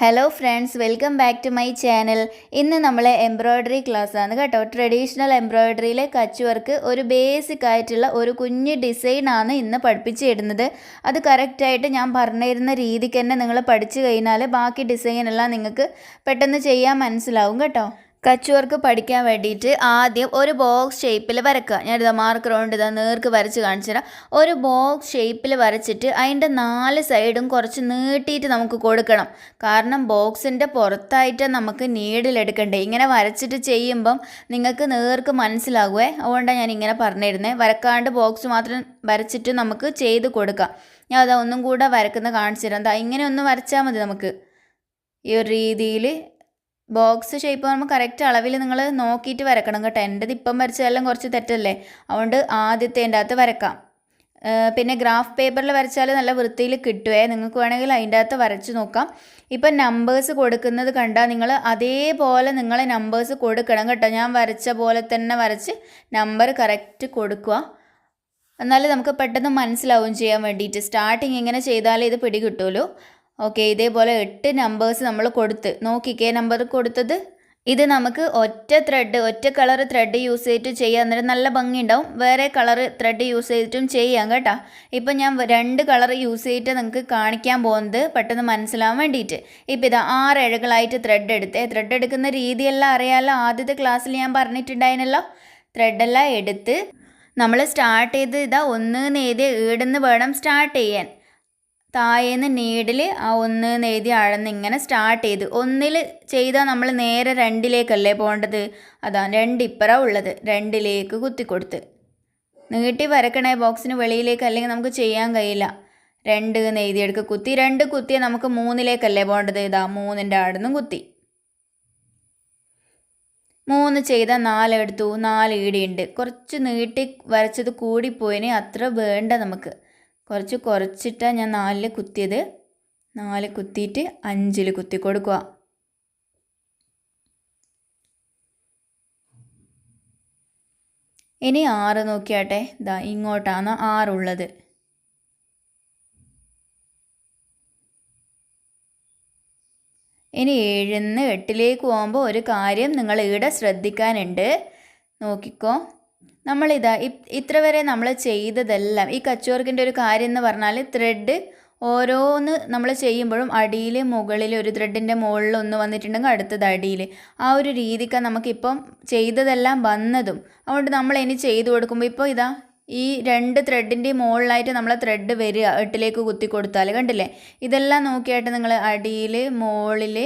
Hello friends welcome back to my channel ഇന്ന് നമ്മൾ embroidery class ആണ് കേട്ടോ. ട്രഡീഷണൽ എംബ്രോയ്ഡറിയിലെ കച്ച് വർക്ക് ഒരു ബേസിക് ആയിട്ടുള്ള ഒരു കുഞ്ഞ് ഡിസൈനാണ് ഇന്ന് പഠിപ്പിച്ചു ഇടുന്നത് അത് കറക്റ്റായിട്ട് ഞാൻ പറഞ്ഞിരുന്ന രീതിക്ക് തന്നെ നിങ്ങൾ പഠിച്ചു കഴിഞ്ഞാൽ ബാക്കി ഡിസൈനെല്ലാം നിങ്ങൾക്ക് പെട്ടെന്ന് ചെയ്യാൻ മനസ്സിലാവും കേട്ടോ. കച്ച് വർക്ക് പഠിക്കാൻ വേണ്ടിയിട്ട് ആദ്യം ഒരു ബോക്സ് ഷേപ്പിൽ വരക്കുക ഞാനിതാ മാർക്കർ കൊണ്ട് ഇതാ നേർക്ക് വരച്ച് കാണിച്ചു തരാം. ഒരു ബോക്സ് ഷേപ്പിൽ വരച്ചിട്ട് അതിന്റെ നാല് സൈഡും കുറച്ച് നീട്ടിയിട്ട് നമുക്ക് കൊടുക്കണം. കാരണം ബോക്സിന്റെ പുറത്തായിട്ട് നമുക്ക് നീഡിലെടുക്കണ്ടേ ഇങ്ങനെ വരച്ചിട്ട് ചെയ്യുമ്പം നിങ്ങൾക്ക് നേർക്ക് മനസ്സിലാകുമേ അതുകൊണ്ടാണ് ഞാൻ ഇങ്ങനെ പറഞ്ഞിരുന്നത് വരക്കാണ്ട് ബോക്സ് മാത്രം വരച്ചിട്ട് നമുക്ക് ചെയ്ത് കൊടുക്കാം. ഞാൻ അതാ ഒന്നും കൂടെ വരക്കുന്ന കാണിച്ചു തരാം. ഇങ്ങനെ ഒന്ന് വരച്ചാൽ മതി നമുക്ക്. ഈ ഒരു രീതിയിൽ ബോക്സ് ഷേപ്പ് നമ്മൾ കറക്റ്റ് അളവിൽ നിങ്ങൾ നോക്കിയിട്ട് വരക്കണം കേട്ടോ. എന്റെത് ഇപ്പം വരച്ചതെല്ലാം കുറച്ച് തെറ്റല്ലേ? അതുകൊണ്ട് ആദ്യത്തെ എന്റെ അകത്ത് വരക്കാം. പിന്നെ ഗ്രാഫ് പേപ്പറിൽ വരച്ചാൽ നല്ല വൃത്തിയിൽ കിട്ടുവേ. നിങ്ങൾക്ക് വേണമെങ്കിൽ അതിന്റെ അകത്ത് വരച്ച് നോക്കാം. ഇപ്പം നമ്പേഴ്സ് കൊടുക്കുന്നത് കണ്ടാൽ നിങ്ങൾ അതേപോലെ നിങ്ങൾ നമ്പേഴ്സ് കൊടുക്കണം കേട്ടോ. ഞാൻ വരച്ച പോലെ തന്നെ വരച്ച് നമ്പർ കറക്റ്റ് കൊടുക്കുക. എന്നാലും നമുക്ക് പെട്ടെന്ന് മനസ്സിലാവും ചെയ്യാൻ വേണ്ടിയിട്ട്. സ്റ്റാർട്ടിങ് എങ്ങനെ ചെയ്താലേ ഇത് പിടികിട്ടുമല്ലോ ഓക്കെ ഇതേപോലെ എട്ട് നമ്പേഴ്സ് നമ്മൾ കൊടുത്ത്. നോക്കിക്കേ നമ്പർ കൊടുത്തത്? ഇത് നമുക്ക് ഒറ്റ ത്രെഡ് ഒറ്റ കളർ ത്രെഡ് യൂസ് ചെയ്തിട്ട് ചെയ്യാൻ അന്നേരം നല്ല ഭംഗിയുണ്ടാവും. വേറെ കളർ ത്രെഡ് യൂസ് ചെയ്തിട്ടും ചെയ്യാം കേട്ടോ. ഇപ്പം ഞാൻ രണ്ട് കളർ യൂസ് ചെയ്തിട്ട് നിങ്ങൾക്ക് കാണിക്കാൻ പോകുന്നത്. പെട്ടെന്ന് മനസ്സിലാവാൻ വേണ്ടിയിട്ട്. ഇപ്പം ഇത് ആറ് ഇഴകളായിട്ട് ത്രെഡ് എടുത്തേ. ത്രെഡ് എടുക്കുന്ന രീതിയെല്ലാം അറിയാമല്ലോ ആദ്യത്തെ ക്ലാസ്സിൽ ഞാൻ പറഞ്ഞിട്ടുണ്ടായിരുന്നല്ലോ. ത്രെഡെല്ലാം എടുത്ത് നമ്മൾ സ്റ്റാർട്ട് ചെയ്ത് ഇതാ ഒന്ന് നേതി ഈടുന്ന് വേണം സ്റ്റാർട്ട് ചെയ്യാൻ. താഴേന്ന് നീഡിൽ ആ ഒന്ന് എഴുതി അഴന്ന് ഇങ്ങനെ സ്റ്റാർട്ട് ചെയ്ത്. ഒന്നിൽ ചെയ്താൽ നമ്മൾ നേരെ രണ്ടിലേക്കല്ലേ പോകേണ്ടത് അതാ രണ്ട് ഇപ്പറ ഉള്ളത്. രണ്ടിലേക്ക് കുത്തിക്കൊടുത്ത്. നീട്ടി വരക്കണേ ബോക്സിന് വെളിയിലേക്ക് അല്ലെങ്കിൽ നമുക്ക് ചെയ്യാൻ കഴിയില്ല. രണ്ട് നെയ്തിയെടുക്ക് കുത്തി രണ്ട് കുത്തിയ നമുക്ക് മൂന്നിലേക്കല്ലേ പോകേണ്ടത് ഇതാ മൂന്നിന്റെ ആടുന്നും കുത്തി. മൂന്ന് ചെയ്ത നാലെടുത്തു. നാല് ഈടിയുണ്ട്. കുറച്ച് നീട്ടി വരച്ചത് കൂടിപ്പോയിന് അത്ര വേണ്ട നമുക്ക്. കുറച്ച് കുറച്ചിട്ടാണ് ഞാൻ നാലിൽ കുത്തിയത്. നാല് കുത്തിയിട്ട് അഞ്ചിൽ കുത്തി. കൊടുക്കുക ഇനി ആറ് നോക്കിയാട്ടെ. ഇതാ ഇങ്ങോട്ടാണ് ആറുള്ളത് ഇനി ഏഴിന്ന് എട്ടിലേക്ക് പോകുമ്പോൾ ഒരു കാര്യം നിങ്ങൾ ഇവിടെ ശ്രദ്ധിക്കാനുണ്ട്. നോക്കിക്കോ. നമ്മളിതാ ഇത്ര വരെ നമ്മൾ ചെയ്തതെല്ലാം ഈ കച്ചോർക്കിന്റെ ഒരു കാര്യം എന്ന് പറഞ്ഞാൽ ത്രെഡ് ഓരോന്ന് നമ്മൾ ചെയ്യുമ്പോഴും അടിയിൽ മുകളിൽ ഒരു ത്രെഡിന്റെ മുകളിൽ ഒന്ന് വന്നിട്ടുണ്ടെങ്കിൽ അടുത്തത് അടിയിൽ ആ ഒരു രീതിക്കാണ് നമുക്കിപ്പം ചെയ്തതെല്ലാം വന്നതും. അതുകൊണ്ട് നമ്മൾ ഇനി ചെയ്തു കൊടുക്കുമ്പോൾ ഇപ്പോൾ ഇതാ ഈ രണ്ട് ത്രെഡിന്റെ മുകളിലായിട്ട് നമ്മളെ ത്രെഡ് വരിക എട്ടിലേക്ക് കുത്തി കൊടുത്താൽ കണ്ടില്ലേ? ഇതെല്ലാം നോക്കിയായിട്ട് നിങ്ങൾ അടിയിൽ മുകളിൽ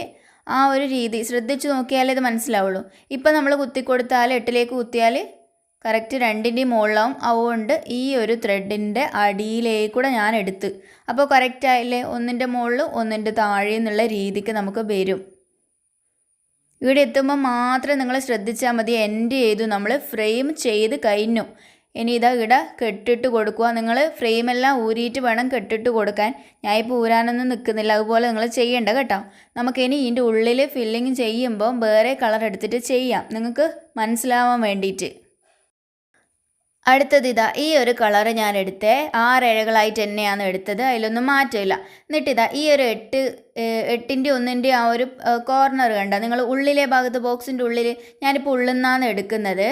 ആ ഒരു രീതി ശ്രദ്ധിച്ച് നോക്കിയാലേ ഇത് മനസ്സിലാവുള്ളൂ. ഇപ്പം നമ്മൾ കുത്തി കൊടുത്താൽ എട്ടിലേക്ക് കുത്തിയാൽ കറക്റ്റ് രണ്ടിന്റെയും മുകളിലാവും. അതുകൊണ്ട് ഈ ഒരു ത്രെഡിന്റെ അടിയിലേക്ക് കൂടെ ഞാൻ എടുത്ത്. അപ്പോൾ കറക്റ്റ് ആയില്ലേ? ഒന്നിന്റെ മുകളിൽ ഒന്നിന്റെ താഴെ എന്നുള്ള രീതിക്ക് നമുക്ക് വരും. ഇവിടെ എത്തുമ്പോൾ മാത്രം നിങ്ങൾ ശ്രദ്ധിച്ചാൽ മതി. എന്റെ ചെയ്തു നമ്മൾ ഫ്രെയിം ചെയ്ത് കഴിഞ്ഞു. ഇനി ഇതാ ഇട കെട്ടിട്ട് കൊടുക്കുക. നിങ്ങൾ ഫ്രെയിമെല്ലാം ഊരിയിട്ട് വേണം കെട്ടിട്ട് കൊടുക്കാൻ. ഞാൻ ഇപ്പോൾ ഊരാനൊന്നും നിൽക്കുന്നില്ല. അതുപോലെ നിങ്ങൾ ചെയ്യേണ്ട കേട്ടോ. നമുക്കിനി ഇതിന്റെ ഉള്ളിൽ ഫില്ലിങ് ചെയ്യുമ്പോൾ വേറെ കളർ എടുത്തിട്ട് ചെയ്യാം. നിങ്ങൾക്ക് മനസ്സിലാവാൻ വേണ്ടിയിട്ട്. അടുത്തത് ഇതാ ഈ ഒരു കളറ് ഞാൻ എടുത്തേ ആറ് ഇഴകളായിട്ട് തന്നെയാണ് എടുത്തത്. അതിലൊന്നും മാറ്റമില്ല. എന്നിട്ട് ഇതാ ഈ ഒരു എട്ട് എട്ടിന്റെ ഒന്നിന്റെ ആ ഒരു കോർണർ കണ്ട? നിങ്ങൾ ഉള്ളിലെ ഭാഗത്ത് ബോക്സിന്റെ ഉള്ളിൽ ഞാനിപ്പോൾ ഉള്ളിൽ നിന്നാണ് എടുക്കുന്നത്.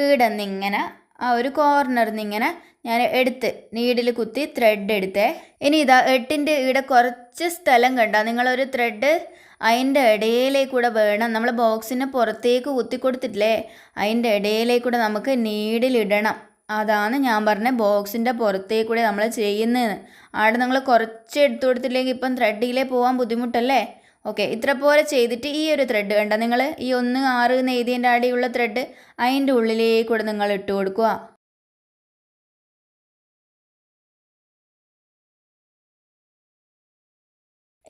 ഈടന്നിങ്ങനെ ആ ഒരു കോർണറിൽ നിന്ന് ഇങ്ങനെ ഞാൻ എടുത്ത് നീഡിൽ കുത്തി ത്രെഡ് എടുത്തേ. ഇനി ഇതാ എട്ടിന്റെ ഇവിടെ കുറച്ച് സ്ഥലം കണ്ട? നിങ്ങളൊരു ത്രെഡ് അതിന്റെ ഇടയിലേക്കൂടെ വേണം. നമ്മൾ ബോക്സിന് പുറത്തേക്ക് കുത്തി കൊടുത്തിട്ടില്ലേ അതിന്റെ ഇടയിലേക്കൂടെ നമുക്ക് നീഡിലിടണം അതാണ് ഞാൻ പറഞ്ഞ ബോക്സിന്റെ പുറത്തേക്കൂടെ നമ്മൾ ചെയ്യുന്നതെന്ന് അവിടെ നിങ്ങൾ കുറച്ച് എടുത്തു കൊടുത്തില്ലെങ്കിൽ ഇപ്പം ത്രെഡിലേ പോകാൻ ബുദ്ധിമുട്ടല്ലേ? ഓക്കെ ഇത്ര പോലെ ചെയ്തിട്ട് ഈ ഒരു ത്രെഡ് വേണ്ട. നിങ്ങൾ ഈ ഒന്ന് ആറ് നെയ്തിന്റെ അടിയുള്ള ത്രെഡ് അതിന്റെ ഉള്ളിലേക്കൂടെ നിങ്ങൾ ഇട്ട് കൊടുക്കുക.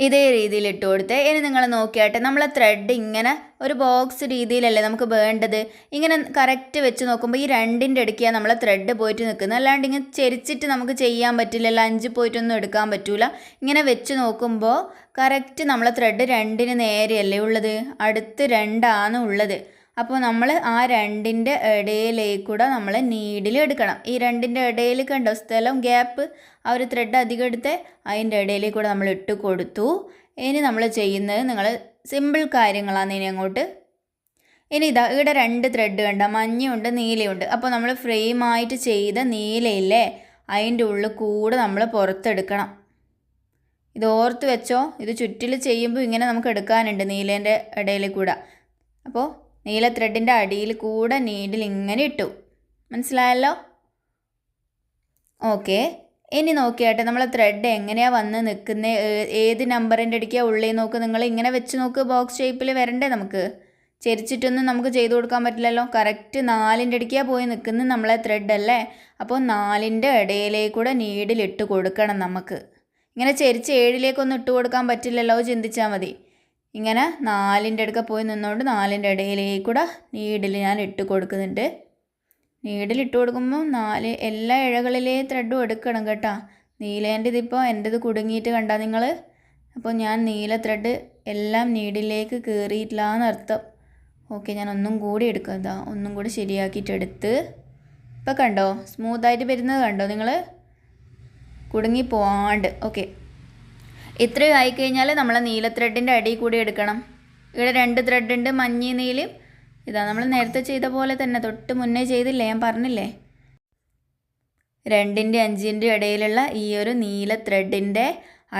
ഇതേ രീതിയിൽ ഇട്ട് കൊടുത്തേ. ഇനി നിങ്ങൾ നോക്കിയാട്ടെ നമ്മൾ ത്രെഡ് ഇങ്ങനെ ഒരു ബോക്സ് രീതിയിലല്ലേ നമുക്ക് വേണ്ടത്? ഇങ്ങനെ കറക്റ്റ് വെച്ച് നോക്കുമ്പോൾ ഈ രണ്ടിന്റെ ഇടയ്ക്കാണ് നമ്മൾ ത്രെഡ് പോയിട്ട് നിൽക്കുന്നത്. അല്ലാണ്ട് ഇങ്ങനെ ചെരിച്ചിട്ട് നമുക്ക് ചെയ്യാൻ പറ്റില്ല അഞ്ച് പോയിട്ടൊന്നും എടുക്കാൻ പറ്റില്ല ഇങ്ങനെ വെച്ച് നോക്കുമ്പോൾ കറക്റ്റ് നമ്മളെ ത്രെഡ് രണ്ടിന് നേരെയല്ലേ ഉള്ളത്? അടുത്ത് രണ്ടാണ് ഉള്ളത്. അപ്പോൾ നമ്മൾ ആ രണ്ടിന്റെ ഇടയിലേക്കൂടെ നമ്മൾ നീഡിൽ എടുക്കണം. ഈ രണ്ടിന്റെ ഇടയിൽ കണ്ടോ സ്ഥലം ഗ്യാപ്പ് ആ ഒരു ത്രെഡ് അധികം എടുത്ത് അതിന്റെ ഇടയിലേക്കൂടെ നമ്മൾ ഇട്ട് കൊടുത്തു. ഇനി നമ്മൾ ചെയ്യുന്നത് നിങ്ങൾ സിമ്പിൾ കാര്യങ്ങളാണ് ഇനി അങ്ങോട്ട്. ഇനി ഇതാ ഇവിടെ രണ്ട് ത്രെഡ് കണ്ട മഞ്ഞയുണ്ട് നീലയുണ്ട്. അപ്പോൾ നമ്മൾ ഫ്രെയിമായിട്ട് ചെയ്ത നീലയില്ലേ അതിന്റെ ഉള്ളിൽ കൂടെ നമ്മൾ പുറത്തെടുക്കണം. ഇത് ഓർത്ത് വെച്ചോ ഇത് ചുറ്റിൽ ചെയ്യുമ്പോൾ ഇങ്ങനെ നമുക്ക് എടുക്കാനുണ്ട് നീലേന്റെ ഇടയിൽ കൂടെ അപ്പോൾ നീല ത്രെഡിന്റെ അടിയിൽ കൂടെ നീഡിൽ ഇങ്ങനെ ഇട്ടു. മനസ്സിലായല്ലോ? ഓക്കെ ഇനി നോക്കിയാട്ടെ നമ്മൾ ത്രെഡ് എങ്ങനെയാണ് വന്ന് നിൽക്കുന്ന? ഏത് നമ്പറിന്റെ അടിക്കാണ് ഉള്ളിൽ നോക്ക്. നിങ്ങൾ ഇങ്ങനെ വെച്ച് നോക്ക് ബോക്സ് ഷേപ്പിൽ വരണ്ടേ നമുക്ക്? ചെരിച്ചിട്ടൊന്നും നമുക്ക് ചെയ്തു കൊടുക്കാൻ പറ്റില്ലല്ലോ. കറക്റ്റ് നാലിന്റെ അടിക്കാണ് പോയി നിൽക്കുന്നത് നമ്മളെ ത്രെഡ് അല്ലേ? അപ്പോൾ നാലിന്റെ ഇടയിലേക്കൂടെ നീഡിലിട്ട് കൊടുക്കണം നമുക്ക്. ഇങ്ങനെ ചെരിച്ച് ഏഴിലേക്കൊന്നും ഇട്ട് കൊടുക്കാൻ പറ്റില്ലല്ലോ. ചിന്തിച്ചാൽ മതി. ഇങ്ങനെ നാലിന്റെ അടുക്ക പോയി നിന്നുകൊണ്ട് നാലിന്റെ ഇടയിലേക്ക് കൂടെ നീഡിൽ ഞാൻ ഇട്ട് കൊടുക്കുന്നുണ്ട്. നീഡിൽ ഇട്ട് കൊടുക്കുമ്പോൾ നാല് എല്ലാ ഇഴകളിലെ ത്രെഡും എടുക്കണം കേട്ടോ. നീലേന്റെ ഇതിപ്പോൾ എന്റെത് കുടുങ്ങിയിട്ട് കണ്ടാൽ നിങ്ങൾ അപ്പോൾ ഞാൻ നീല ത്രെഡ് എല്ലാം നീഡിലേക്ക് കയറിയിട്ടില്ല എന്നർത്ഥം ഓക്കെ ഞാൻ ഒന്നും കൂടി എടുക്കാം. ഇതാ ഒന്നും കൂടി ശരിയാക്കിയിട്ട് എടുത്ത്. ഇപ്പം കണ്ടോ? സ്മൂത്തായിട്ട് വരുന്നത് കണ്ടോ നിങ്ങൾ കുടുങ്ങി പോവാണ്ട്. ഓക്കെ. ഇത്രയും ആയിക്കഴിഞ്ഞാൽ നമ്മൾ നീല ത്രെഡിന്റെ അടിയിൽ കൂടി എടുക്കണം. ഇവിടെ രണ്ട് ത്രെഡ് ഉണ്ട് മഞ്ഞ നീലും ഇതാ നമ്മൾ നേരത്തെ ചെയ്ത പോലെ തന്നെ തൊട്ട് മുന്നേ ചെയ്തില്ലേ ഞാൻ പറഞ്ഞില്ലേ? രണ്ടിന്റെ അഞ്ചിന്റെ ഇടയിലുള്ള ഈ ഒരു നീല ത്രെഡിന്റെ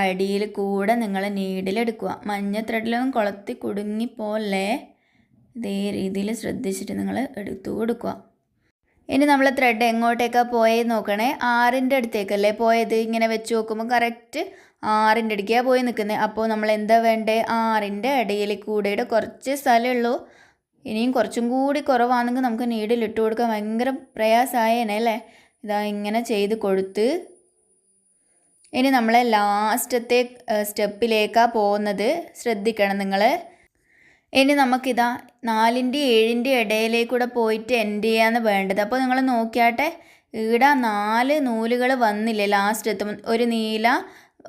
അടിയിൽ കൂടെ നിങ്ങൾ നീഡിലെടുക്കുക മഞ്ഞ ത്രെഡിലൊന്നും കൊളത്തി കുടുങ്ങിപ്പോലെ ഇതേ രീതിയിൽ ശ്രദ്ധിച്ചിട്ട് നിങ്ങൾ എടുത്തു കൊടുക്കുക. ഇനി നമ്മൾ ത്രെഡ് എങ്ങോട്ടേക്കാണ് പോയത് നോക്കണേ? ആറിന്റെ അടുത്തേക്കല്ലേ പോയത്? ഇങ്ങനെ വെച്ച് നോക്കുമ്പോൾ കറക്റ്റ് ആറിന്റെ അടുക്കാണ് പോയി നിൽക്കുന്നത് അപ്പോൾ നമ്മൾ എന്താ വേണ്ടേ? ആറിന്റെ ഇടയിൽ കൂടെയുടെ കുറച്ച് സ്ഥലമുള്ളൂ ഇനിയും കുറച്ചും കൂടി കുറവാണെങ്കിൽ നമുക്ക് നീഡിൽ ഇട്ട് കൊടുക്കാൻ ഭയങ്കര പ്രയാസമായേനെ അല്ലേ? ഇതാ ഇങ്ങനെ ചെയ്ത് കൊടുത്ത്. ഇനി നമ്മളെ ലാസ്റ്റത്തെ സ്റ്റെപ്പിലേക്കാണ് പോകുന്നത്. ശ്രദ്ധിക്കണം നിങ്ങൾ ഇനി നമുക്കിതാ നാലിന്റെ ഏഴിന്റെ ഇടയിലേക്കൂടെ പോയിട്ട് എൻഡ് ചെയ്യാന്ന് വേണ്ടത്. അപ്പോൾ നിങ്ങൾ നോക്കിയാട്ടെ ഇവിടെ നാല് നൂലുകൾ വന്നില്ലേ ലാസ്റ്റ് എത്തും ഒരു നീല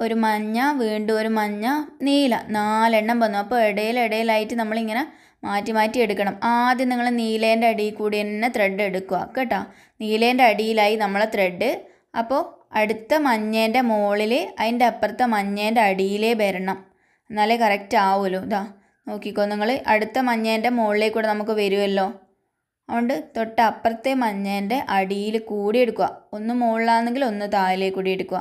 ഒരു മഞ്ഞ വീണ്ടും ഒരു മഞ്ഞ നീല. നാലെണ്ണം വന്നു. അപ്പോൾ ഇടയിൽ ഇടയിലായിട്ട് നമ്മളിങ്ങനെ മാറ്റി മാറ്റി എടുക്കണം. ആദ്യം നിങ്ങൾ നീലേന്റെ അടിയിൽ കൂടി തന്നെ ത്രെഡ് എടുക്കുക കേട്ടോ. നീലേന്റെ അടിയിലായി നമ്മളെ ത്രെഡ് അപ്പോൾ അടുത്ത മഞ്ഞേന്റെ മുകളിൽ അതിന്റെ അപ്പുറത്തെ മഞ്ഞേന്റെ അടിയിലേ വരണം. എന്നാലേ കറക്റ്റ് ആവുമല്ലോ ഇതാ. നോക്കിക്കോ നിങ്ങൾ അടുത്ത മഞ്ഞേന്റെ മുകളിലേക്ക് കൂടെ നമുക്ക് വരുമല്ലോ അതുകൊണ്ട് തൊട്ട് അപ്പുറത്തെ മഞ്ഞേന്റെ അടിയിൽ കൂടി എടുക്കുക. ഒന്ന് മുകളിലാണെങ്കിൽ ഒന്ന് താഴേക്ക് കൂടി എടുക്കുക.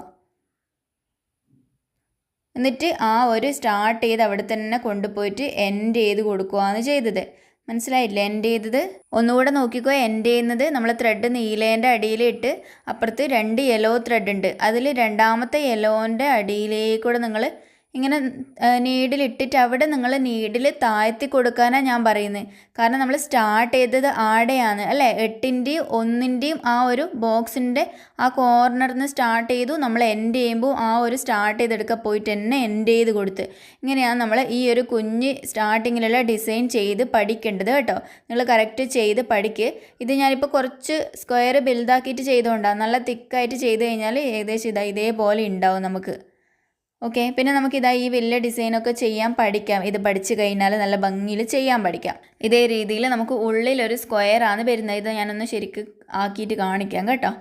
എന്നിട്ട് ആ ഒരു സ്റ്റാർട്ട് ചെയ്ത് അവിടെ തന്നെ കൊണ്ടുപോയിട്ട് എൻഡ് ചെയ്ത് കൊടുക്കുകയാണ് ചെയ്തത്. മനസ്സിലായില്ല? എൻഡ് ചെയ്തത്. ഒന്നുകൂടെ നോക്കിക്കോ എൻഡ് ചെയ്യുന്നത് നമ്മൾ ത്രെഡ് നീലേന്റെ അടിയിലിട്ട് അപ്പുറത്ത് രണ്ട് യെല്ലോ ത്രെഡ് ഉണ്ട്. അതിൽ രണ്ടാമത്തെ യെല്ലോന്റെ അടിയിലേക്കൂടെ നിങ്ങൾ ഇങ്ങനെ നീഡിലിട്ടിട്ട് അവിടെ നിങ്ങൾ നീഡിൽ താഴ്ത്തി കൊടുക്കാനാണ് ഞാൻ പറയുന്നത് കാരണം നമ്മൾ സ്റ്റാർട്ട് ചെയ്തത് ആടെയാണ്. അല്ലേ? എട്ടിന്റെയും ഒന്നിന്റെയും ആ ഒരു ബോക്സിന്റെ ആ കോർണറിൽ നിന്ന് സ്റ്റാർട്ട് ചെയ്തു. നമ്മൾ എൻഡ് ചെയ്യുമ്പോൾ ആ ഒരു സ്റ്റാർട്ട് ചെയ്തെടുക്കാൻ പോയിട്ട് തന്നെ എൻഡ് ചെയ്ത് കൊടുത്ത്. ഇങ്ങനെയാണ് നമ്മൾ ഈ ഒരു കുഞ്ഞ് സ്റ്റാർട്ടിങ്ങിലുള്ള ഡിസൈൻ ചെയ്ത് പഠിക്കേണ്ടത് കേട്ടോ. നിങ്ങൾ കറക്റ്റ് ചെയ്ത് പഠിക്ക്. ഇത് ഞാനിപ്പോൾ കുറച്ച് സ്ക്വയർ ബിൽഡാക്കിയിട്ട് ചെയ്തുകൊണ്ടാണ് നല്ല തിക്കായിട്ട് ചെയ്ത് കഴിഞ്ഞാൽ ഏകദേശം ഇതാ ഇതേപോലെ ഉണ്ടാവും നമുക്ക്. ഓക്കെ പിന്നെ നമുക്കിതാ ഈ വലിയ ഡിസൈനൊക്കെ ചെയ്യാൻ പഠിക്കാം. ഇത് പഠിച്ചു കഴിഞ്ഞാൽ നല്ല ഭംഗിയിൽ ചെയ്യാൻ പഠിക്കാം. ഇതേ രീതിയിൽ നമുക്ക് ഉള്ളിലൊരു സ്ക്വയറാണ് വരുന്നത്. ഇത് ഞാനൊന്ന് ശരിക്ക് ആക്കിയിട്ട് കാണിക്കാം കേട്ടോ.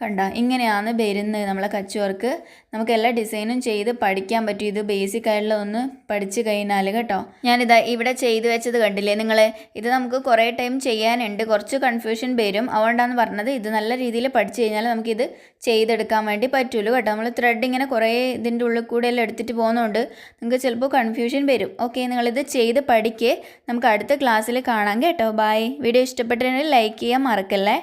കണ്ട? ഇങ്ങനെയാണ് വരുന്നത് നമ്മളെ കച്ച് വർക്ക് നമുക്ക് എല്ലാ ഡിസൈനും ചെയ്ത് പഠിക്കാൻ പറ്റും. ഇത് ബേസിക് ആയിട്ടുള്ള ഒന്ന് പഠിച്ചു കഴിഞ്ഞാൽ കേട്ടോ. ഞാനിതാ ഇവിടെ ചെയ്തു വെച്ചത് കണ്ടില്ലേ? നിങ്ങൾ ഇത് നമുക്ക് കുറേ ടൈം ചെയ്യാനുണ്ട്. കുറച്ച് കൺഫ്യൂഷൻ വരും. അതുകൊണ്ടാണ് പറഞ്ഞത് ഇത് നല്ല രീതിയിൽ പഠിച്ചു കഴിഞ്ഞാൽ നമുക്കിത് ചെയ്തെടുക്കാൻ വേണ്ടി പറ്റുള്ളൂ കേട്ടോ. നമ്മൾ ത്രെഡ് ഇങ്ങനെ കുറേ ഇതിന്റെ ഉള്ളിൽ കൂടെ എല്ലാം എടുത്തിട്ട് പോകുന്നതുകൊണ്ട് നിങ്ങൾക്ക് ചിലപ്പോൾ കൺഫ്യൂഷൻ വരും. ഓക്കെ നിങ്ങളിത് ചെയ്ത് പഠിക്കേ. നമുക്ക് അടുത്ത ക്ലാസ്സിൽ കാണാം കേട്ടോ. ബായ് വീഡിയോ ഇഷ്ടപ്പെട്ടിട്ടുണ്ടെങ്കിൽ ലൈക്ക് ചെയ്യാൻ മറക്കല്ലേ?